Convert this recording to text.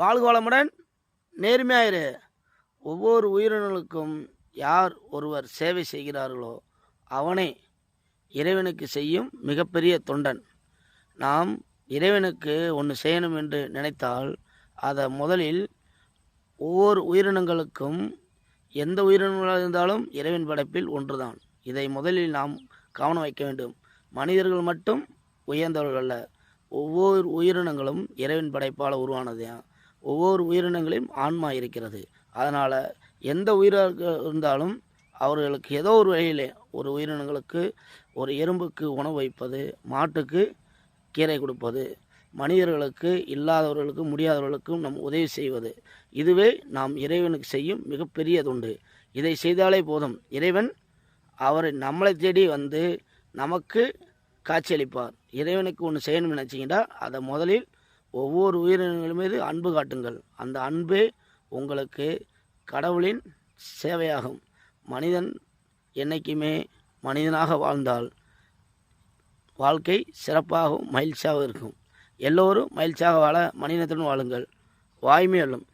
வாழ்க வளமுடன் நேர்மையாயிரு. ஒவ்வொரு உயிரினங்களுக்கும் யார் ஒருவர் சேவை செய்கிறார்களோ அவனே இறைவனுக்கு செய்யும் மிகப்பெரிய தொண்டன். நாம் இறைவனுக்கு ஒன்று செய்யணும் என்று நினைத்தால் அதை முதலில் ஒவ்வொரு உயிரினங்களுக்கும் எந்த உயிரினங்களாக இருந்தாலும் இறைவன் படைப்பில் ஒன்றுதான். இதை முதலில் நாம் கவனம் வைக்க வேண்டும். மனிதர்கள் மட்டும் உயர்ந்தவர்கள் அல்ல ஒவ்வொரு உயிரினங்களும் இறைவன் படைப்பால் உருவானது. ஒவ்வொரு உயிரினங்களையும் ஆன்மா இருக்கிறது. அதனால் எந்த உயிராக இருந்தாலும் அவர்களுக்கு ஏதோ ஒரு வழியிலே ஒரு உயிரினங்களுக்கு ஒரு எறும்புக்கு உணவு வைப்பது மாட்டுக்கு கீரை கொடுப்பது மனிதர்களுக்கு இல்லாதவர்களுக்கு முடியாதவர்களுக்கும் நம் உதவி செய்வது. இதுவே நாம் இறைவனுக்கு செய்யும் மிகப்பெரிய தொண்டு இதை செய்தாலே போதும். இறைவன் அவர் நம்மளை தேடி வந்து நமக்கு காட்சியளிப்பார். இறைவனுக்கு ஒன்று செய்யணும்னு நினச்சிங்கன்னா அதை முதலில் ஒவ்வொரு உயிரினங்கள் மீது அன்பு காட்டுங்கள். அந்த அன்பே உங்களுக்கு கடவுளின் சேவையாகும். மனிதன் என்றைக்குமே மனிதனாக வாழ்ந்தால் வாழ்க்கை சிறப்பாகவும் மகிழ்ச்சியாகவும் இருக்கும். எல்லோரும் மகிழ்ச்சியாக வாழ மனிதத்துடன் வாழுங்கள். வாய்மை அல்லும்